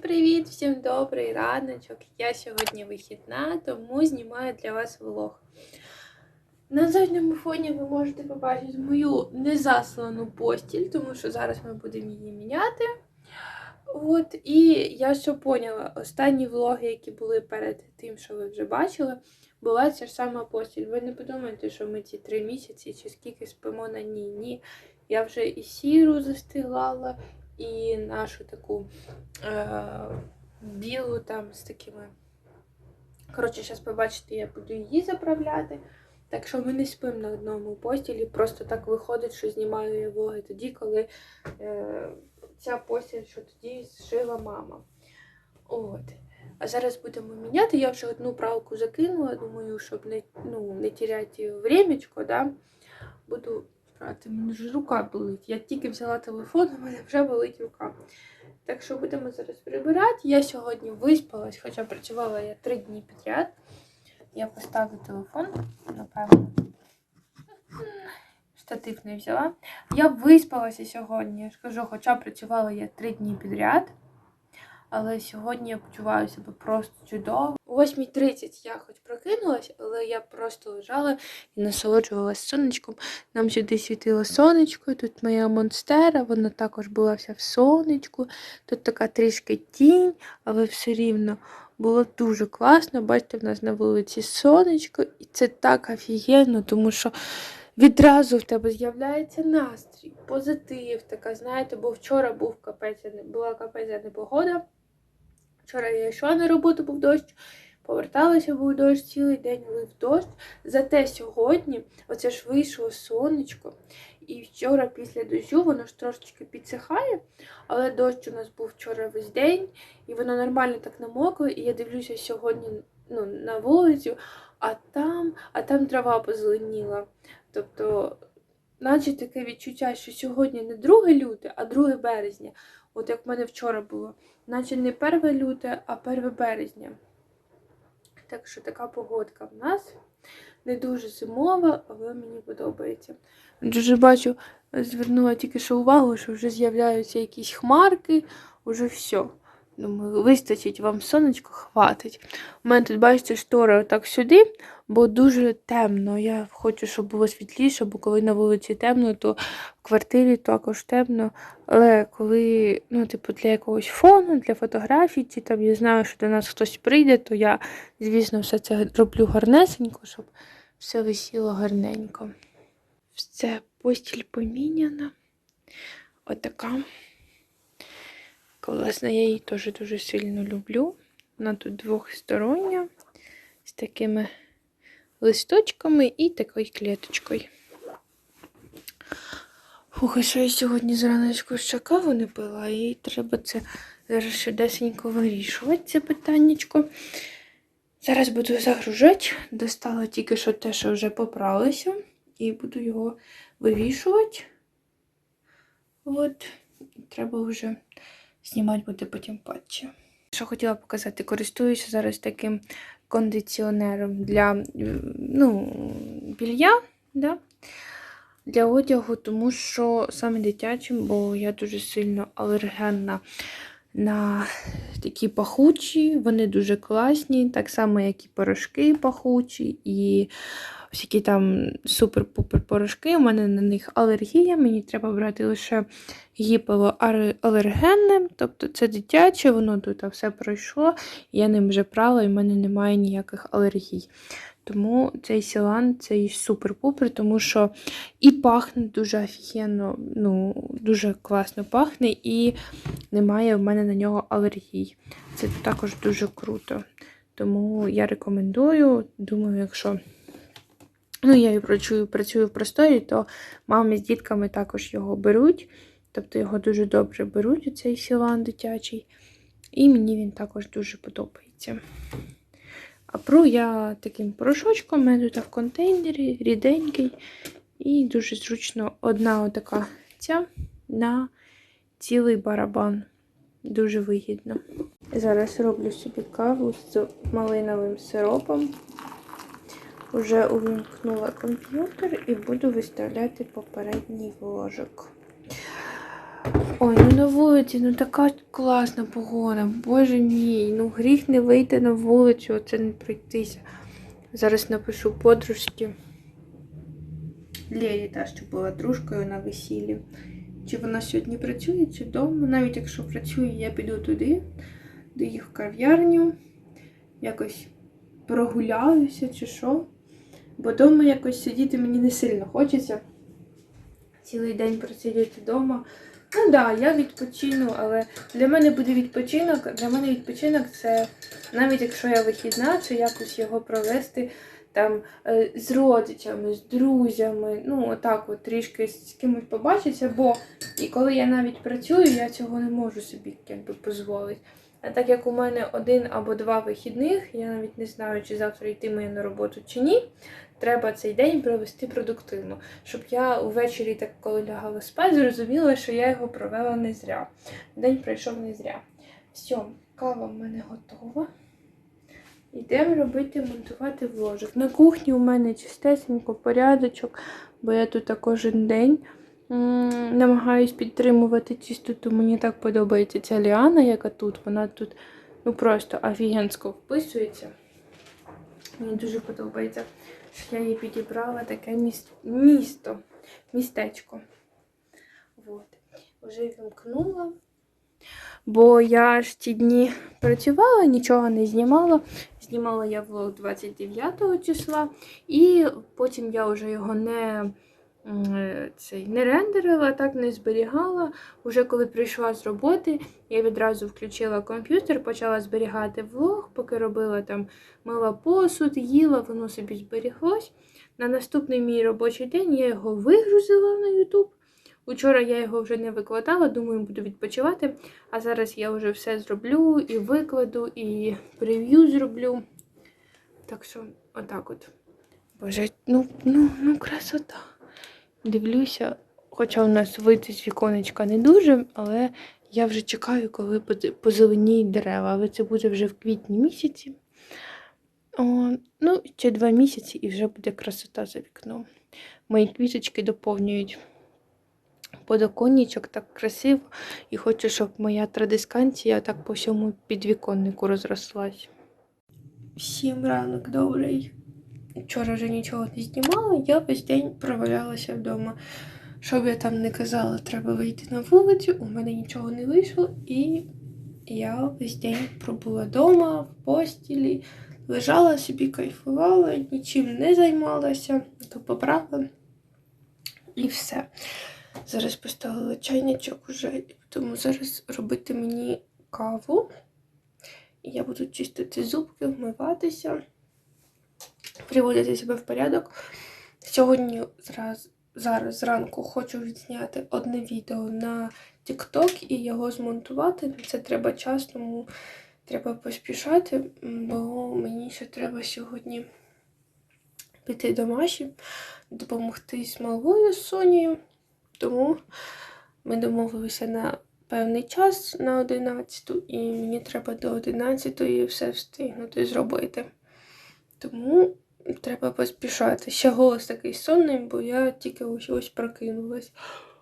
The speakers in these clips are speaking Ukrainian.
привіт! Всім добрий раночок. Я сьогодні вихідна, тому знімаю для вас влог. На задньому фоні ви можете побачити мою незаслану постіль, тому що зараз ми будемо її міняти. От, і я що поняла, останні влоги, які були перед тим, що ви вже бачили, була ця ж сама постіль. Ви не подумайте, що ми ці три місяці чи скільки спимо на ній. Ні. Я вже і сіру застилала, і нашу таку е, білу там з такими. Коротше, зараз побачите, я буду її заправляти. Так що ми не спимо на одному постілі. Просто так виходить, що знімаю я влоги тоді, коли е, ця постіль, що тоді зшила мама. От. А зараз будемо міняти. Я вже одну пралку закинула, думаю, щоб не, ну, не теряти времечко, да? буду брати. У мене ж рука болить. Я тільки взяла телефон, у мене вже болить рука. Так що будемо зараз прибирати. Я сьогодні виспалась, хоча працювала я три дні підряд. Я поставлю телефон, напевно. Штатив не взяла. Я виспалася сьогодні. Я ж кажу, хоча працювала я три дні підряд. Але сьогодні я почуваю себе просто чудово. О 8.30 я хоч прокинулась, але я просто лежала і насолоджувалася сонечком. Нам сюди світило сонечко, тут моя монстера, вона також була вся в сонечку. Тут така трішки тінь, але все рівно було дуже класно. Бачите, в нас на вулиці сонечко, і це так офігенно, тому що відразу в тебе з'являється настрій, позитив, така, знаєте, бо вчора був капець, була капець непогода. Вчора я йшла на роботу, був дощ, поверталася, був дощ, цілий день лив дощ. Зате сьогодні оце ж вийшло сонечко. І вчора після дощу воно ж трошечки підсихає, але дощ у нас був вчора весь день, і воно нормально так намокло. І я дивлюся сьогодні ну, на вулицю, а там, а там трава позеленіла. Тобто, наче таке відчуття, що сьогодні не 2 люте, а 2 березня. От як в мене вчора було. Наче не 1 люте, а 1 березня. Так що така погодка в нас. Не дуже зимова, але мені подобається. Дуже бачу, звернула тільки що увагу, що вже з'являються якісь хмарки, уже все. Думаю, вистачить вам сонечко, хватить. У мене тут, бачите, штори отак сюди, бо дуже темно. Я хочу, щоб було світліше, бо коли на вулиці темно, то в квартирі також темно. Але коли, ну, типу, для якогось фону, для фотографій, чи там я знаю, що до нас хтось прийде, то я, звісно, все це роблю гарнесенько, щоб все висіло гарненько. Все, постіль поміняна. Отака. Власне, я її теж дуже сильно люблю. Вона тут двохстороння, з такими листочками і такою клеточкою. Фух, що я сьогодні зраночку ще каву не пила, і треба це зараз швидесенько вирішувати, це питаннячко. Зараз буду загружати. Достала тільки що те, що вже попралося, і буду його вивішувати. От, треба вже знімати буде потім патчі. Що хотіла показати, користуюся зараз таким кондиціонером для ну, білья, да? для одягу, тому що саме дитячим, бо я дуже сильно алергенна на такі пахучі, вони дуже класні, так само, як і порошки пахучі, і всякі там супер-пупер порошки. У мене на них алергія, мені треба брати лише гіпоалергенне, тобто це дитяче, воно тут все пройшло, я ним вже прала і в мене немає ніяких алергій. Тому цей сілан цей супер-пупер, тому що і пахне дуже офігенно, ну, дуже класно пахне, і немає в мене на нього алергій. Це також дуже круто. Тому я рекомендую, думаю, якщо ну, я і працюю, працюю в просторі, то мами з дітками також його беруть. Тобто його дуже добре беруть, цей сілан дитячий. І мені він також дуже подобається. А пру я таким порошочком, мене тут в контейнері, ріденький. І дуже зручно одна отака ця на цілий барабан. Дуже вигідно. Зараз роблю собі каву з малиновим сиропом. Уже увімкнула комп'ютер і буду виставляти попередній вложок. Ой, ну на вулиці, ну така класна погода. Боже мій, ну гріх не вийти на вулицю, оце не пройтися. Зараз напишу подружці. Лєлі та, що була дружкою на весіллі. Чи вона сьогодні працює, чи вдома. Навіть якщо працює, я піду туди, до їх в кав'ярню, якось прогуляюся чи що. Бо вдома якось сидіти мені не сильно хочеться. Цілий день просидіти вдома. Ну так, да, я відпочину, але для мене буде відпочинок. Для мене відпочинок це навіть якщо я вихідна, це якось його провести там е, з родичами, з друзями. Ну, отак, от трішки з кимось побачитися, бо і коли я навіть працюю, я цього не можу собі якби дозволити. А так як у мене один або два вихідних, я навіть не знаю, чи завтра йтиме я на роботу чи ні. Треба цей день провести продуктивно, щоб я увечері, так коли лягала спати, зрозуміла, що я його провела не зря. День пройшов не зря. Все, кава в мене готова. Йдемо робити, монтувати вложик. На кухні у мене чистесенько, порядочок, бо я тут кожен день намагаюсь підтримувати чистоту. Мені так подобається ця ліана, яка тут. Вона тут ну просто офігенсько вписується. Мені дуже подобається, я її підібрала таке міс- місто, містечко. От. Вже вімкнула. Бо я ж ті дні працювала, нічого не знімала. Знімала я влог 29 числа, і потім я вже його не, цей, не рендерила, так не зберігала. Уже коли прийшла з роботи, я відразу включила комп'ютер, почала зберігати влог, поки робила там мила посуд, їла, воно собі зберіглось. На наступний мій робочий день я його вигрузила на YouTube. Учора я його вже не викладала, думаю, буду відпочивати. А зараз я вже все зроблю і викладу, і прев'ю зроблю. Так що, отак от. Боже, ну, ну, ну, красота. Дивлюся, хоча у нас вид з віконечка не дуже, але я вже чекаю, коли поз- позеленіють дерева. Але це буде вже в квітні місяці. О, ну, ще два місяці і вже буде красота за вікном. Мої квіточки доповнюють подоконничок так красиво. І хочу, щоб моя традисканція так по всьому підвіконнику розрослась. Всім ранок добрий. Вчора вже нічого не знімала, я весь день провалялася вдома. Що б я там не казала, треба вийти на вулицю, у мене нічого не вийшло, і я весь день пробула вдома, в постілі, лежала собі, кайфувала, нічим не займалася, то поправила і все. Зараз поставила чайничок уже, тому зараз робити мені каву. І я буду чистити зубки, вмиватися, приводити себе в порядок. Сьогодні зраз, зараз зранку хочу відзняти одне відео на TikTok і його змонтувати. Це треба час, тому треба поспішати, бо мені ще треба сьогодні піти до Маші, допомогти з малою Сонією. Тому ми домовилися на певний час на 11 і мені треба до 11 все встигнути зробити. Тому треба поспішати. Ще голос такий сонний, бо я тільки ось ось прокинулась.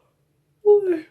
Ой.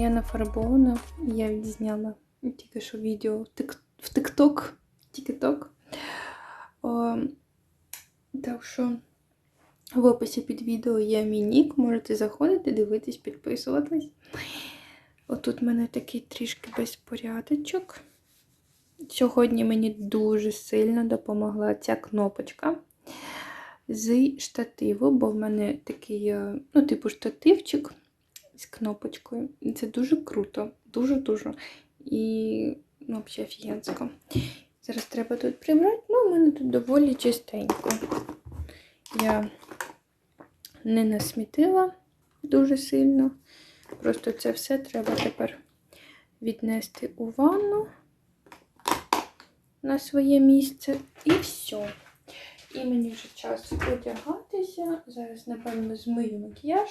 Ну що, а я нафарбована. Я відзняла тільки що відео в тик- в TikTok. Тік-ток. Так що в описі під відео є мій нік. Можете заходити, дивитись, підписуватись. Отут в мене такий трішки безпорядочок. Сьогодні мені дуже сильно допомогла ця кнопочка з штативу, бо в мене такий, е, ну, типу, штативчик з кнопочкою. І Це дуже круто. Дуже-дуже. І ну, взагалі офігенсько. Зараз треба тут прибрати. Ну, у мене тут доволі чистенько. Я не насмітила дуже сильно. Просто це все треба тепер віднести у ванну на своє місце і все. І мені вже час одягатися. Зараз, напевно, змию макіяж,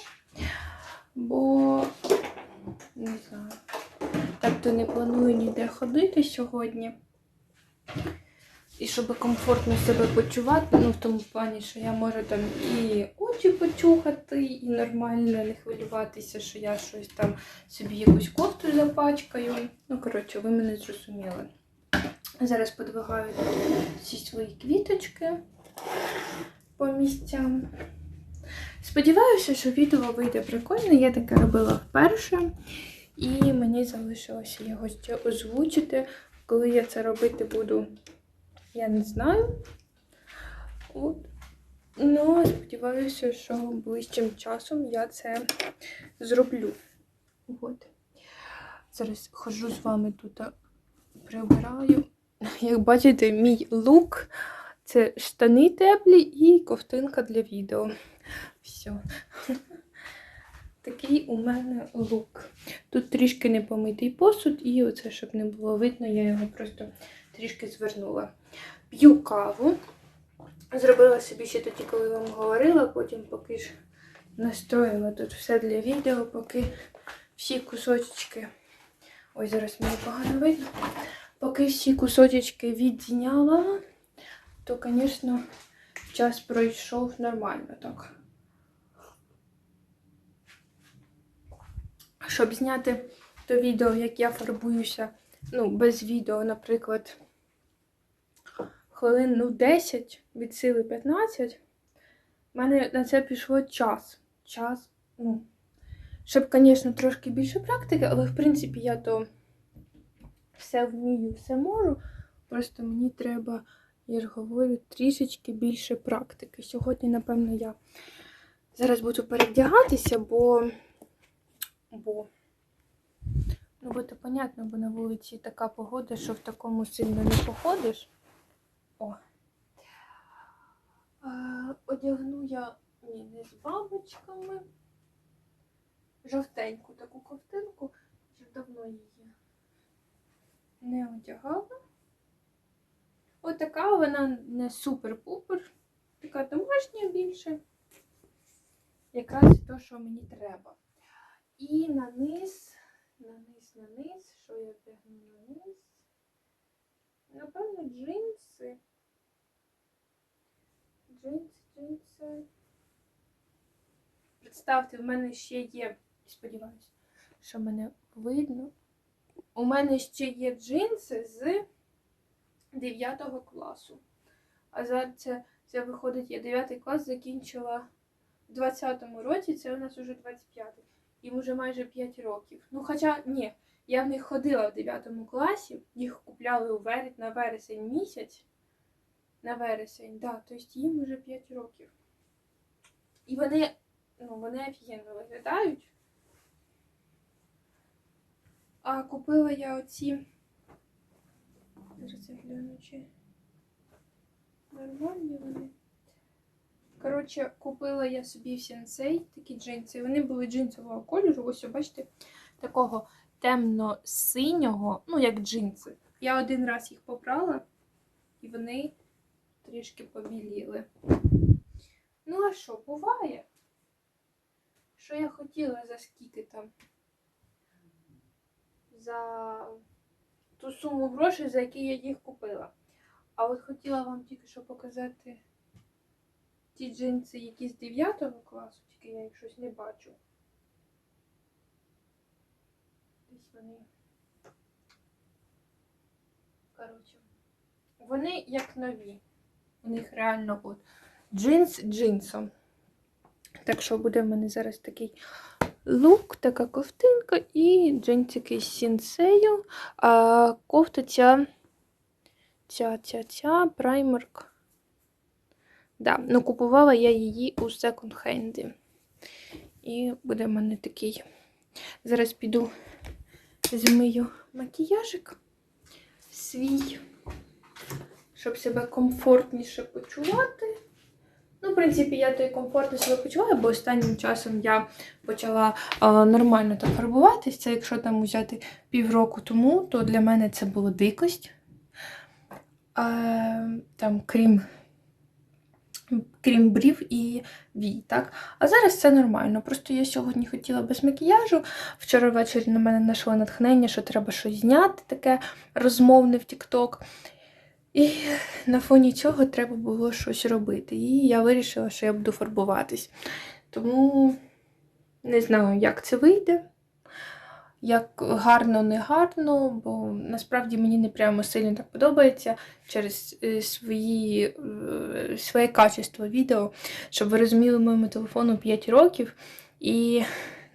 бо не знаю. Так то не планую ніде ходити сьогодні. І щоб комфортно себе почувати, ну в тому плані, що я можу там і очі почухати, і нормально не хвилюватися, що я щось там собі якусь кофту запачкаю. Ну, коротше, ви мене зрозуміли. Зараз подвигаю всі свої квіточки по місцям. Сподіваюся, що відео вийде прикольне. Я таке робила вперше, і мені залишилося його озвучити. Коли я це робити буду, я не знаю. От. Ну, сподіваюся, що ближчим часом я це зроблю. От. Зараз хожу з вами тут, прибираю. Як бачите, мій лук це штани теплі і ковтинка для відео. Все. Такий у мене лук. Тут трішки не помитий посуд, і оце, щоб не було видно, я його просто трішки звернула. П'ю каву. Зробила собі ще тоді, коли вам говорила, потім поки ж настроїла тут все для відео, поки всі кусочки. Ой, зараз мені погано видно. Поки всі кусочки відзняла, то, звісно, час пройшов нормально так. Щоб зняти то відео, як я фарбуюся, ну, без відео, наприклад, хвилин ну, 10 від сили 15, в мене на це пішло час. Час, ну, щоб, звісно, трошки більше практики, але, в принципі, я то все вмію, все можу. Просто мені треба, я ж говорю, трішечки більше практики. Сьогодні, напевно, я зараз буду перевдягатися, бо. Бо. Ну, бо то понятно, бо на вулиці така погода, що в такому сильно не походиш. О. А, одягну я ні, не з бабочками. Жовтеньку таку ковтинку, вже давно її не одягала. Отака вона не супер-пупер, така домашня більше. Якраз то, що мені треба. І на низ, на низ, на низ, що я вдягну на низ? Напевно, джинси. Джинси, джинси. Представте, в мене ще є, сподіваюся, що мене видно. У мене ще є джинси з 9 класу. А зараз це, це виходить, я 9 клас закінчила в 20-му році, це у нас уже 25-й. Їм вже майже 5 років. Ну, хоча ні, я в них ходила в 9 класі, їх купляли у вер... на вересень місяць. На вересень, да, тобто їм вже 5 років. І вони, ну, вони офігенно виглядають. А купила я оці. Зараз я гляну, чи нормальні вони. Коротше, купила я собі в сенсей такі джинси. Вони були джинсового кольору. Ось, бачите, такого темно-синього, ну, як джинси. Я один раз їх попрала, і вони трішки побіліли. Ну, а що, буває? Що я хотіла за скільки там? За ту суму грошей, за які я їх купила. А от хотіла вам тільки що показати ті джинси, які з 9 класу, тільки я їх щось не бачу. Десь вони. Коротше. Вони як нові. У них реально от джинс джинсом. Так що буде в мене зараз такий лук, така ковтинка і джинсики з сінсею. А кофта ця ця, ця, ця Primark. Да, ну купувала я її у секонд-хенді. І буде в мене такий. Зараз піду змию макіяжик свій, щоб себе комфортніше почувати. Ну, в принципі, я то і комфортно себе почуваю, бо останнім часом я почала а, нормально так фарбуватись. Це якщо там взяти півроку тому, то для мене це було дикость. А, там, крім, крім брів і вій, так? А зараз це нормально. Просто я сьогодні хотіла без макіяжу. Вчора ввечері на мене знайшло натхнення, що треба щось зняти, таке розмовне в TikTok. І на фоні цього треба було щось робити. І я вирішила, що я буду фарбуватись. Тому не знаю, як це вийде. Як гарно, не гарно, бо насправді мені не прямо сильно так подобається через е, свої, е, своє качество відео, щоб ви розуміли, моєму телефону 5 років. І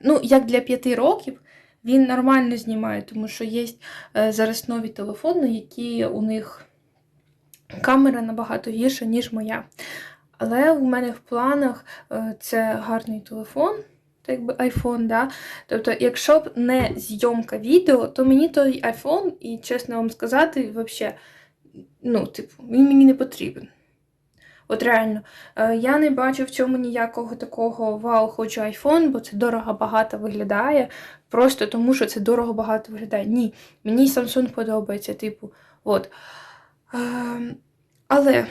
ну, як для 5 років він нормально знімає, тому що є е, зараз нові телефони, які у них камера набагато гірша, ніж моя. Але в мене в планах це гарний телефон, так якби iPhone, да? Тобто, якщо б не зйомка відео, то мені той iPhone, і чесно вам сказати, взагалі, ну, типу, він мені не потрібен. От реально, е, я не бачу в цьому ніякого такого вау, хочу iPhone, бо це дорого багато виглядає. Просто тому, що це дорого багато виглядає. Ні, мені Samsung подобається, типу, от. Ем, Але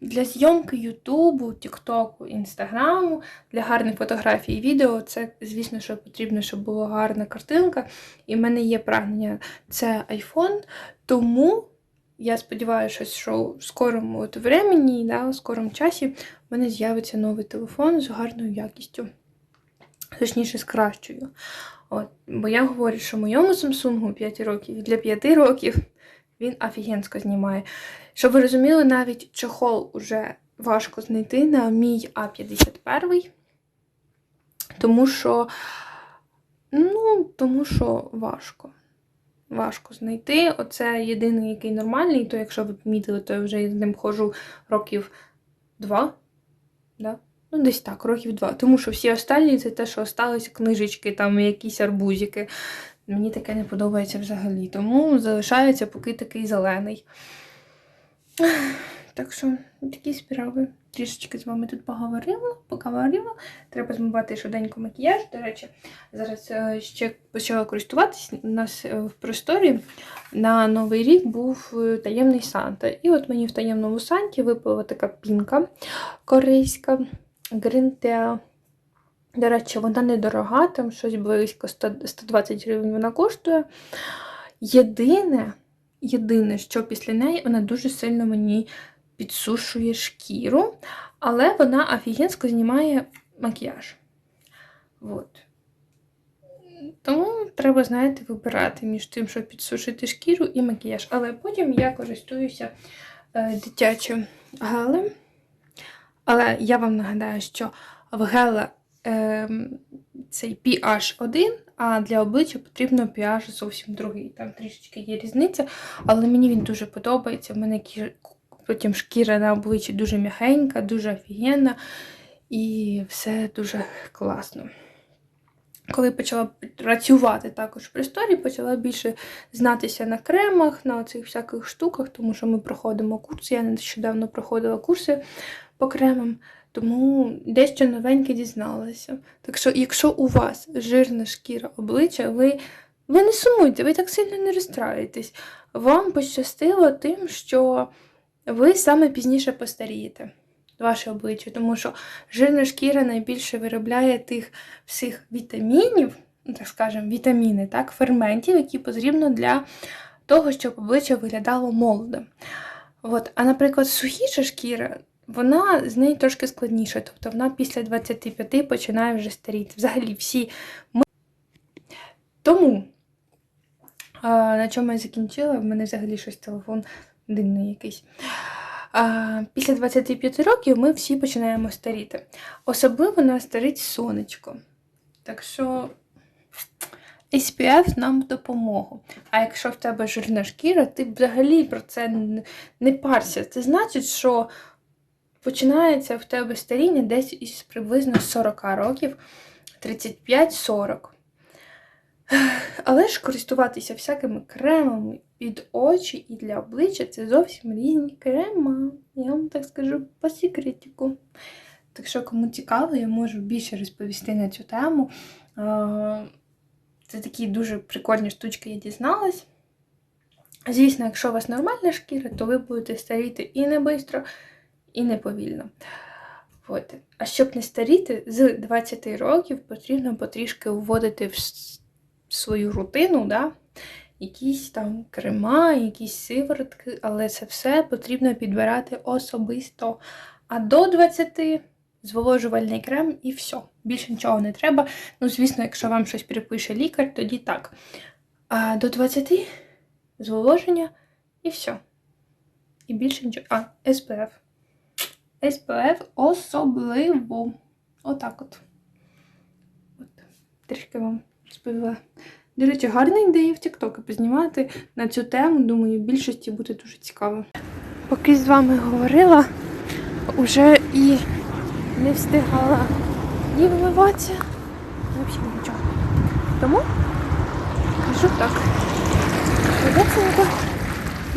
для зйомки Ютубу, Тіктоку, Інстаграму, для гарних фотографій і відео, це, звісно, що потрібно, щоб була гарна картинка. І в мене є прагнення це iPhone. Тому я сподіваюся, що в скорому от времені, да, в скорому часі в мене з'явиться новий телефон з гарною якістю. Точніше, з кращою. От, бо я говорю, що моєму Samsung 5 років і для 5 років він офігенсько знімає. Щоб ви розуміли, навіть чохол уже важко знайти на мій А51. Тому що, ну, тому що важко. Важко знайти. Оце єдиний, який нормальний, то якщо ви помітили, то я вже з ним ходжу років два. Да? Ну, десь так, років два. Тому що всі останні це те, що осталися книжечки, там якісь арбузики. Мені таке не подобається взагалі. Тому залишається поки такий зелений. Так що такі справи. Трішечки з вами тут поговорила, поговорила. Треба змивати швиденько макіяж. До речі, зараз е, ще почала користуватись. У нас е, в просторі на Новий рік був е, таємний Санта. І от мені в таємному Санті випала така пінка корейська Гринтеа. До речі, вона недорога, там щось близько 100 120 гривень вона коштує. Єдине, єдине, що після неї вона дуже сильно мені підсушує шкіру, але вона офігенсько знімає макіяж. От. Тому треба, знаєте, вибирати між тим, щоб підсушити шкіру і макіяж. Але потім я користуюся е, дитячим гелем. Але я вам нагадаю, що в геле е, цей pH 1, а для обличчя потрібно pH зовсім другий. Там трішечки є різниця, але мені він дуже подобається. В мене потім шкіра на обличчі дуже м'ягенька, дуже офігенна і все дуже класно. Коли почала працювати також в просторі, почала більше знатися на кремах, на цих всяких штуках, тому що ми проходимо курси. Я нещодавно проходила курси по кремам, тому дещо новеньке дізналася. Так що, якщо у вас жирна шкіра обличчя, ви, ви не сумуйте, ви так сильно не розстраюєтесь. Вам пощастило тим, що ви саме пізніше постарієте. Ваше обличчя, тому що жирна шкіра найбільше виробляє тих всіх вітамінів, ну, так скажемо, вітаміни, так, ферментів, які потрібно для того, щоб обличчя виглядало молодо. От. А, наприклад, сухіша шкіра, вона з нею трошки складніша. Тобто вона після 25 починає вже старіти. Взагалі всі ми. Тому, а, на чому я закінчила, в мене взагалі щось телефон дивний якийсь. А, після 25 років ми всі починаємо старіти. Особливо нас старить сонечко. Так що SPF нам допомогу. А якщо в тебе жирна шкіра, ти взагалі про це не парся. Це значить, що починається в тебе старіння десь із приблизно 40 років, 35-40. Але ж користуватися всякими кремами під очі і для обличчя це зовсім різні крема. Я вам так скажу по секретику. Так що, кому цікаво, я можу більше розповісти на цю тему. Це такі дуже прикольні штучки, я дізналась. Звісно, якщо у вас нормальна шкіра, то ви будете старіти і не швидко, і не повільно. От. А щоб не старіти, з 20 років потрібно потрішки вводити в свою рутину, да? якісь там крема, якісь сиворотки, але це все потрібно підбирати особисто. А до 20 зволожувальний крем і все. Більше нічого не треба. Ну, звісно, якщо вам щось перепише лікар, тоді так. А до 20 зволоження і все. І більше нічого. А, SPF. SPF особливо. Отак от. от. Трішки вам розповіла. До речі, гарна ідея в TikTok познімати на цю тему. Думаю, більшості буде дуже цікаво. Поки з вами говорила, вже і не встигала ні вимиватися, взагалі нічого. Тому біжу так.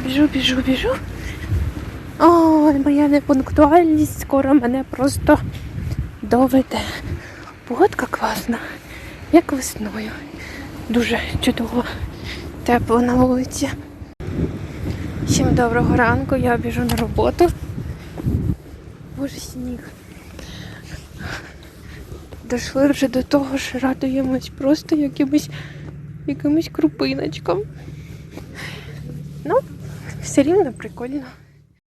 Біжу, біжу, біжу. Ой, моя непунктуальність скоро мене просто доведе. Погодка класна, як весною. Дуже чудово, тепло на вулиці. Всім доброго ранку, я біжу на роботу. Боже, сніг. Дійшли вже до того, що радуємось просто якимось, якимось крупиночкам. Ну, все рівно прикольно.